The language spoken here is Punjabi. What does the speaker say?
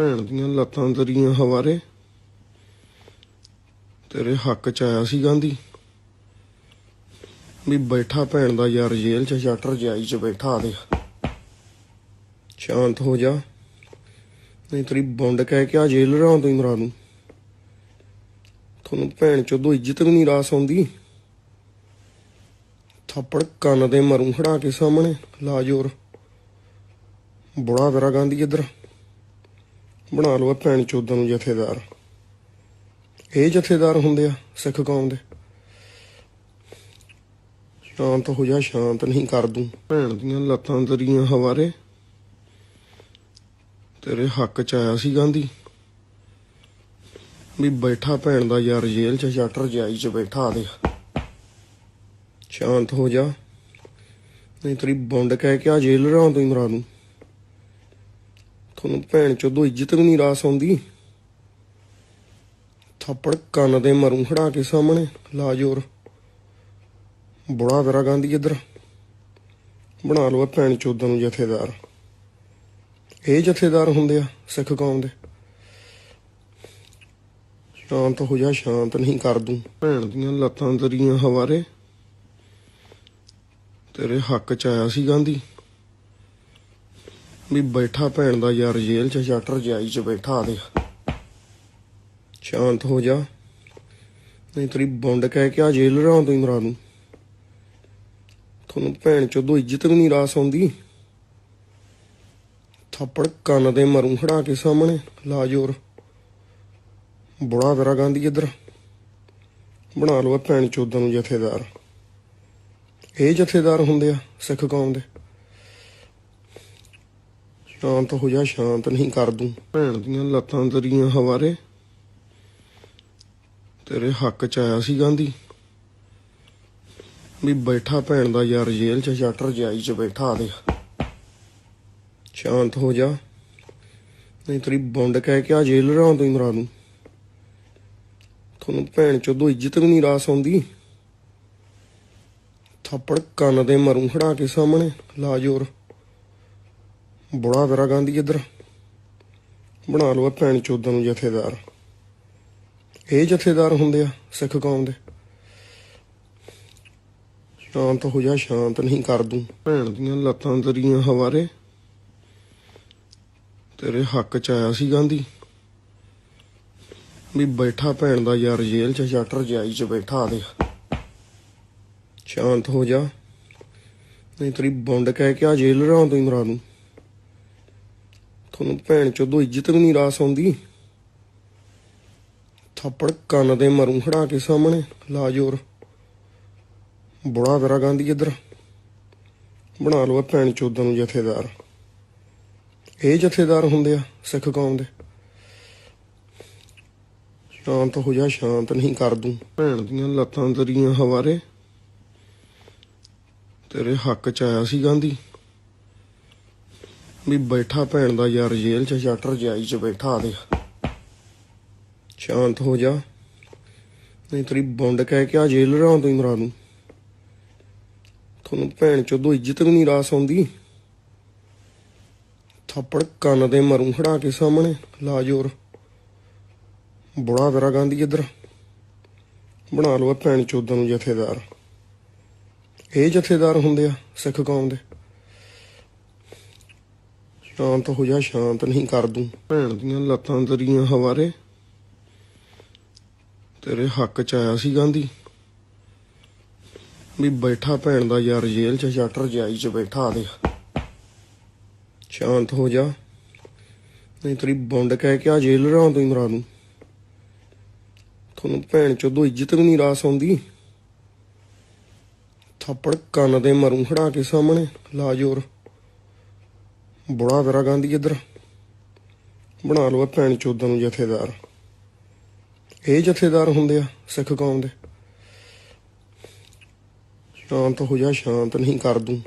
ਭੈਣ ਦੀਆਂ ਲੱਤਾਂ ਤੇਰੀਆਂ ਹਵਾਰੇ। ਤੇਰੇ ਹੱਕ ਚ ਆਇਆ ਸੀ ਗਾਂਧੀ। ਵੀ ਬੈਠਾ ਭੈਣ ਦਾ ਯਾਰ ਜੇਲ੍ਹ ਚ, ਸ਼ਟਰ ਜਾਈ ਚ ਬੈਠਾ ਦੇ। ਸ਼ਾਂਤ ਹੋ ਜਾ। ਨਹੀਂ ਤੇਰੀ ਬੁੰਡ ਕਹਿ ਕੇ ਆ ਜੇਲ੍ਹ ਰਾਂ ਤੋਂ ਹੀ ਮਰਾ ਦੂੰ ਤੁਹਾਨੂੰ ਭੈਣ ਚੋਦੋ ਇੱਜ਼ਤ ਵੀ ਨਹੀਂ ਰਾਸ ਆਉਂਦੀ। ਥੱਪੜ ਕੰਨ ਦੇ ਮਰੂ ਖੜਾ ਕੇ ਸਾਹਮਣੇ। ਲਾਜੋਰ। ਬੁੜਾ ਤੇਰਾ ਗਾਂਧੀ ਇੱਧਰ। ਬਣਾ ਲਓ ਭੈਣ ਚੋਦਾਂ ਨੂੰ ਜਥੇਦਾਰ। ਇਹ ਜਥੇਦਾਰ ਹੁੰਦੇ ਆ ਸਿੱਖ ਕੌਮ ਦੇ। ਸ਼ਾਂਤ ਹੋ ਜਾ, ਸ਼ਾਂਤ ਨਹੀਂ ਕਰ ਦੂੰ ਭੈਣ ਦੀਆਂ ਲੱਤਾਂ ਤਰੀਆਂ ਹਵਾਰੇ। ਤੇਰੇ ਹੱਕ ਚ ਆਇਆ ਸੀ ਗਾਂਧੀ। ਵੀ ਬੈਠਾ ਭੈਣ ਦਾ ਯਾਰ ਜੇਲ੍ਹ ਚ, ਸ਼ਟਰ ਜਾਈ ਚ ਬੈਠਾ ਦੇ। ਸ਼ਾਂਤ ਹੋ ਜਾ। ਨਹੀਂ ਤੇਰੀ ਬੁੰਡ ਕਹਿ ਕੇ ਆ ਜੇਲ੍ਹ ਰਾਂ ਤੋਂ ਹੀ ਮਰਾ ਦੂੰ। ਤੁਹਾਨੂੰ ਭੈਣ ਚੋਦੋ ਇੱਜ਼ਤ ਵੀ ਨਹੀਂ ਰਾਸ ਆਉਂਦੀ। ਥੱਪੜ ਕੰਨ ਦੇ ਮਰੂ ਖੜਾ ਕੇ ਸਾਹਮਣੇ। ਲਾ ਜੋਰ। ਬੁੜਾ ਤੇਰਾ ਗਾਂਧੀ ਇੱਧਰ। ਬਣਾ ਲਓ ਇਹ ਭੈਣ ਚੋਦਾਂ ਨੂੰ ਜਥੇਦਾਰ। ਇਹ ਜਥੇਦਾਰ ਹੁੰਦੇ ਆ ਸਿੱਖ ਕੌਮ ਦੇ। ਸ਼ਾਂਤ ਹੋ ਜਾ, ਸ਼ਾਂਤ ਨਹੀਂ ਕਰ ਦੂੰ ਭੈਣ ਦੀਆਂ ਲੱਤਾਂ ਤੇਰੀਆਂ ਹਵਾਰੇ। ਤੇਰੇ ਹੱਕ ਚ ਆਇਆ ਸੀ ਗਾਂਧੀ। ਵੀ ਬੈਠਾ ਭੈਣ ਦਾ ਯਾਰ ਜੇਲ੍ਹ ਚ ਸ਼ਟਰ ਜਾਈ ਚ ਬੈਠਾ ਦੇ। ਸ਼ਾਂਤ ਹੋ ਜਾ। ਨਹੀਂ ਤੇਰੀ ਬੁੰਡ ਕਹਿ ਕੇ ਆ ਜੇਲ੍ਹ ਰਾਂ ਤੋਂ ਹੀ ਮਰਾ ਦੂੰ। ਤੁਹਾਨੂੰ ਭੈਣ ਚੋਦੋ ਇੱਜ਼ਤ ਵੀ ਨਹੀਂ ਰਾਸ ਆਉਂਦੀ। ਥੱਪੜ ਕੰਨ ਦੇ ਮਰੂ ਖੜਾ ਕੇ ਸਾਹਮਣੇ ਲਾਜੋਰ ਬੁੜਾ ਤੇਰਾ ਗਾਂਧੀ ਇੱਧਰ। ਬਣਾ ਲਓ ਭੈਣ ਚੋਦਾਂ ਨੂੰ ਜਥੇਦਾਰ। ਇਹ ਜਥੇਦਾਰ ਹੁੰਦੇ ਆ ਸਿੱਖ ਕੌਮ ਦੇ। ਸ਼ਾਂਤ ਹੋ ਜਾ, ਸ਼ਾਂਤ ਨਹੀਂ ਕਰ ਦੂੰ। ਭੈਣ ਦੀਆਂ ਲੱਤਾਂ ਤੇਰੀਆਂ ਹਵਾਰੇ। ਤੇਰੇ ਹੱਕ ਚ ਆਇਆ ਸੀ ਗਾਂਧੀ। ਵੀ ਬੈਠਾ ਭੈਣ ਦਾ ਯਾਰ ਜੇਲ੍ਹ ਚ, ਸ਼ਟਰ ਜਾਈ ਚ ਬੈਠਾ ਦੇ ਸ਼ਾਂਤ ਹੋ ਜਾ। ਨਹੀਂ ਤੇਰੀ ਬੁੰਡ ਕਹਿ ਕੇ ਆ ਜੇਲ੍ਹ ਰਾਂ ਤੋਂ ਹੀ ਮਰਾ ਦੂੰ। ਤੁਹਾਨੂੰ ਭੈਣ ਚੋਦੋ ਇੱਜ਼ਤ ਵੀ ਨਹੀਂ ਰਾਸ ਆਉਂਦੀ। ਥੱਪੜ ਕੰਨ ਦੇ ਮਰੂ ਖੜਾ ਕੇ ਸਾਹਮਣੇ, ਲਾਜੋਰ। ਜੋਰ ਬੁੜਾ ਤੇਰਾ ਗਾਂਧੀ ਇੱਧਰ। ਬਣਾ ਲਓ ਭੈਣ ਚੋਦਾਂ ਨੂੰ ਜਥੇਦਾਰ। ਇਹ ਜਥੇਦਾਰ ਹੁੰਦੇ ਆ ਸਿੱਖ ਕੌਮ ਦੇ। ਸ਼ਾਂਤ ਹੋ ਜਾ, ਸ਼ਾਂਤ ਨਹੀਂ ਕਰ ਦੂੰ ਭੈਣ ਦੀਆਂ ਲੱਤਾਂ ਤੇਰੀਆਂ ਹਵਾਰੇ। ਤੇਰੇ ਹੱਕ ਚ ਆਇਆ ਸੀ ਗਾਂਧੀ। ਵੀ ਬੈਠਾ ਭੈਣ ਦਾ ਯਾਰ ਜੇਲ੍ਹ ਚ, ਸ਼ਟਰ ਜਾਈ ਚ ਬੈਠਾ ਦੇ ਸ਼ਾਂਤ ਹੋ ਜਾ। ਨਹੀਂ ਤੇਰੀ ਬੁੰਡ ਕਹਿ ਕੇ ਆ ਜੇਲ੍ਹ ਰਾਂ ਤੋਂ ਹੀ ਮਰਾ ਦੂੰ। ਤੁਹਾਨੂੰ ਭੈਣ ਚੋਦੋ ਇੱਜ਼ਤ ਵੀ ਨਹੀਂ ਰਾਸ ਆਉਂਦੀ। ਥੱਪੜ ਕੰਨ ਦੇ ਮਰੂ ਖੜਾ ਕੇ ਸਾਹਮਣੇ ਲਾ ਜੋਰ ਬੁੜਾ ਤੇਰਾ ਗਾਂਧੀ ਇੱਧਰ। ਬਣਾ ਲਓ ਭੈਣ ਚੋਦਾਂ ਨੂੰ ਜਥੇਦਾਰ। ਇਹ ਜਥੇਦਾਰ ਹੁੰਦੇ ਆ ਸਿੱਖ ਕੌਮ ਦੇ। ਸ਼ਾਂਤ ਹੋ ਜਾ, ਸ਼ਾਂਤ ਨਹੀਂ ਕਰ ਦੂੰ। ਭੈਣ ਦੀਆਂ ਲੱਤਾਂ ਤੇਰੀਆਂ ਹਵਾਰੇ। ਤੇਰੇ ਹੱਕ ਚ ਆਇਆ ਸੀ ਗਾਂਧੀ। ਵੀ ਬੈਠਾ ਭੈਣ ਦਾ ਯਾਰ ਜੇਲ੍ਹ ਚ, ਸ਼ਟਰ ਜਾਈ ਚ ਬੈਠਾ ਦੇ ਸ਼ਾਂਤ ਹੋ ਜਾ। ਨਹੀਂ ਤੇਰੀ ਬੁੰਡ ਕਹਿ ਕੇ ਆ ਜੇਲ੍ਹ ਰਾਂ ਤੋਂ ਮਰਾ ਦੂੰ ਤੁਹਾਨੂੰ ਭੈਣ ਚੋਦੋ ਇੱਜ਼ਤ ਵੀ ਨਹੀਂ ਰਾਸ ਆਉਂਦੀ। ਥੱਪੜ ਕੰਨ ਦੇ ਮਰੂ ਖੜਾ ਕੇ ਸਾਹਮਣੇ ਲਾ ਜੋਰ ਬੁੜਾ ਤੇਰਾ ਗਾਂਧੀ ਇੱਧਰ। ਬਣਾ ਲਓ ਭੈਣ ਚੋਦਾਂ ਨੂੰ ਜਥੇਦਾਰ। ਇਹ ਜਥੇਦਾਰ ਹੁੰਦੇ ਆ ਸਿੱਖ ਕੌਮ ਦੇ। ਸ਼ਾਂਤ ਹੋ ਜਾ, ਸ਼ਾਂਤ ਨਹੀਂ ਕਰ ਦੂੰ। ਭੈਣ ਦੀਆਂ ਲੱਤਾਂ ਤੇਰੀਆਂ ਹਵਾਰੇ। ਤੇਰੇ ਹੱਕ ਚ ਆਇਆ ਸੀ ਗਾਂਧੀ। ਵੀ ਬੈਠਾ ਭੈਣ ਦਾ ਯਾਰ ਜੇਲ੍ਹ ਚ, ਸ਼ਟਰ ਜਾਈ ਚ ਬੈਠਾ ਦੇ। ਸ਼ਾਂਤ ਹੋ ਜਾ। ਨਹੀਂ ਤੇਰੀ ਬੁੰਡ ਕਹਿ ਕੇ ਆ ਜੇਲ੍ਹ ਰਾਂ ਤੋਂ ਹੀ ਮਰਾ ਦੂੰ ਤੁਹਾਨੂੰ ਭੈਣ ਚੋਦੋ ਇੱਜ਼ਤ ਵੀ ਨਹੀਂ ਰਾਸ ਆਉਂਦੀ। ਥੱਪੜ ਕੰਨ ਦੇ ਮਰੂ ਖੜਾ ਕੇ ਸਾਹਮਣੇ। ਲਾਜੋਰ ਬੁੜਾ ਤੇਰਾ ਗਾਂਧੀ ਇੱਧਰ। ਬਣਾ ਲਓ ਭੈਣ ਚੋਦਾਂ ਨੂੰ ਜਥੇਦਾਰ। ਇਹ ਜਥੇਦਾਰ ਹੁੰਦੇ ਆ ਸਿੱਖ ਕੌਮ ਦੇ। ਸ਼ਾਂਤ ਹੋ ਜਾ, ਸ਼ਾਂਤ ਨਹੀਂ ਕਰ ਦੂੰ।